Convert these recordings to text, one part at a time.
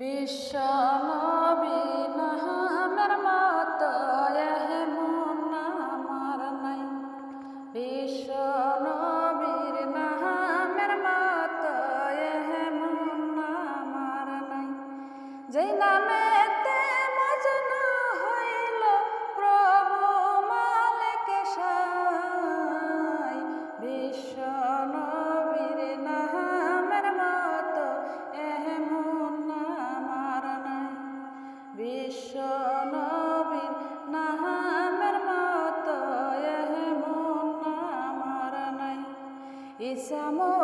বিশ্বনবী নহমর মত এহমুন Et sa mot.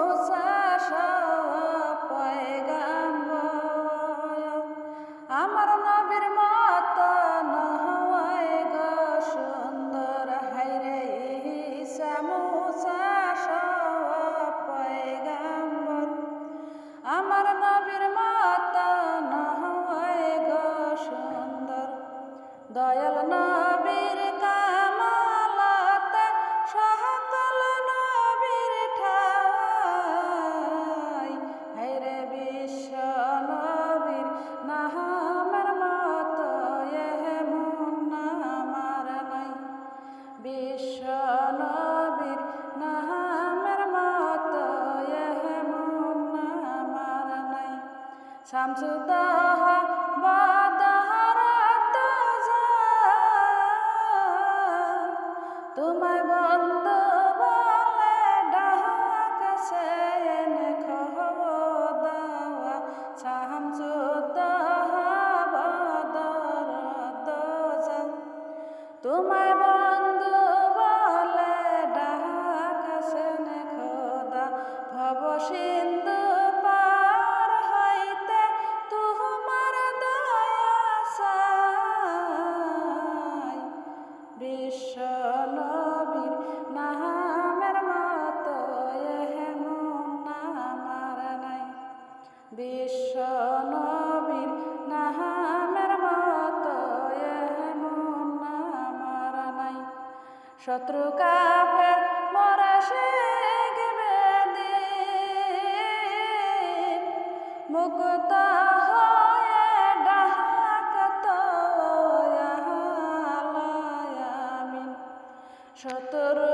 শামসুতাহা বাতাহারাত তোমায় বন্ধ বলে ডাহাকাশে এনে খহব দাওয়া শামসুতাহা বাদারাত তোমায় বন্ধু বলে ডাহাকাশে খোদা। ভবশী বিশ্ব নবীর নাহামের মত এমন আমার নাই। শত্রু কাফের মরা শিখবে মুক্ত হয়ে ডাকত শত্রু